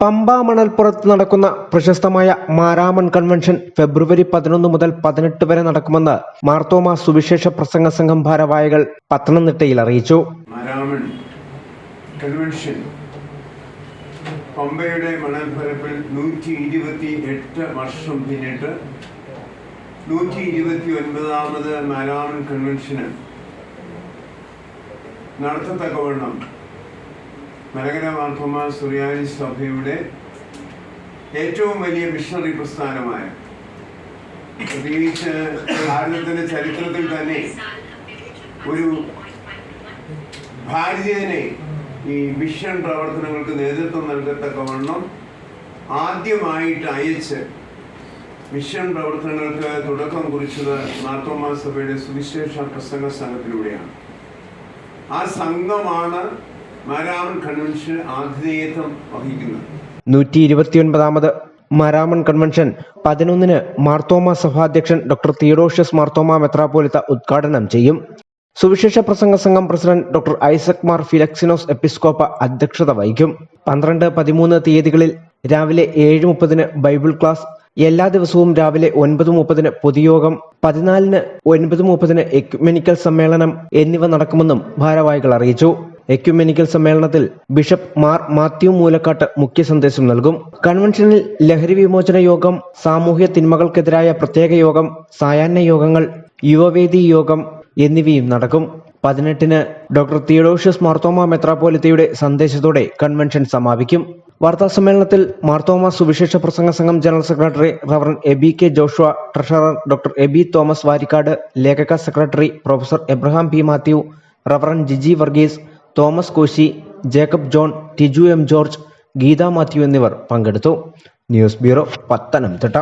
പമ്പ മണൽപ്പുറത്ത് നടക്കുന്ന പ്രശസ്തമായ മാരാമൺ കൺവെൻഷൻ ഫെബ്രുവരി പതിനൊന്ന് മുതൽ പതിനെട്ട് വരെ നടക്കുമെന്ന് മാർത്തോമ സുവിശേഷ പ്രസംഗ സംഘം ഭാരവാഹികൾ പത്തനംതിട്ടയിൽ അറിയിച്ചു. മാരാമൺ കൺവെൻഷൻ പമ്പയുടെ മണൽപ്പരപ്പിൽ നൂറ്റി ഇരുപത്തി എട്ട് വർഷം പിന്നിട്ട് നൂറ്റി ഇരുപത്തി ഒൻപതാമത് മാരാമൺ കൺവെൻഷന് നടത്തത്തക്കവണ്ണം മലകര മാർത്തോമ സുറിയാനി സഭയുടെ ഏറ്റവും വലിയ മിഷണറി പ്രസ്ഥാനമായ പ്രത്യേകിച്ച് ഭാരതത്തിന്റെ ചരിത്രത്തിൽ തന്നെ ഒരു ഭാരതീയനെ ഈ മിഷൻ പ്രവർത്തനങ്ങൾക്ക് നേതൃത്വം നൽകത്തക്കവണ്ണം ആദ്യമായിട്ട് അയച്ച് മിഷൻ പ്രവർത്തനങ്ങൾക്ക് തുടക്കം കുറിച്ചത് മാർത്തോമാ സഭയുടെ സുവിശേഷ പ്രസംഗ സംഘത്തിലൂടെയാണ്. ആ സംഘമാണ് നൂറ്റി ഇരുപത്തിയൊൻപതാമത് മരാമൺ കൺവെൻഷൻ പതിനൊന്നിന് മാർത്തോമ സഭാധ്യക്ഷൻ ഡോക്ടർ തിയഡോഷ്യസ് മാർത്തോമ മെത്രാപോലിത്ത ഉദ്ഘാടനം ചെയ്യും. സുവിശേഷ പ്രസംഗ സംഘം president doctor Isaac Mar Philoxenos എപ്പിസ്കോപ്പ അധ്യക്ഷത വഹിക്കും. പന്ത്രണ്ട് പതിമൂന്ന് തീയതികളിൽ രാവിലെ ഏഴ് മുപ്പതിന് ബൈബിൾ ക്ലാസ് എല്ലാ ദിവസവും രാവിലെ ഒൻപത് മുപ്പതിന് പൊതുയോഗം പതിനാലിന് ഒൻപത് മുപ്പതിന് എക്യുമെനിക്കൽ സമ്മേളനം എന്നിവ നടക്കുമെന്നും ഭാരവാഹികൾ അറിയിച്ചു. എക്യുമെനിക്കൽ സമ്മേളനത്തിൽ ബിഷപ്പ് മാർ മാത്യു മൂലക്കാട്ട് മുഖ്യ സന്ദേശം നൽകും. കൺവെൻഷനിൽ ലഹരി വിമോചന യോഗം സാമൂഹ്യ തിന്മകൾക്കെതിരായ പ്രത്യേക യോഗം സായാഹ്ന യോഗങ്ങൾ യുവവേദി യോഗം എന്നിവയും നടക്കും. പതിനെട്ടിന് ഡോക്ടർ തിയോഡോഷ്യസ് മാർത്തോമ മെത്രാപോലിത്തയുടെ സന്ദേശത്തോടെ കൺവെൻഷൻ സമാപിക്കും. വാർത്താ സമ്മേളനത്തിൽ മാർത്തോമ സുവിശേഷ പ്രസംഗ സംഘം general secretary reverend Aby K Joshua treasurer doctor Aby Thomas Varikkad ലേഖക secretary professor Abraham P Mathew reverend Jiji Varghese Thomas Koshy Jacob John Tiju M George Geetha Mathew എന്നിവർ പങ്കെടുത്തു. News bureau Pathanamthitta.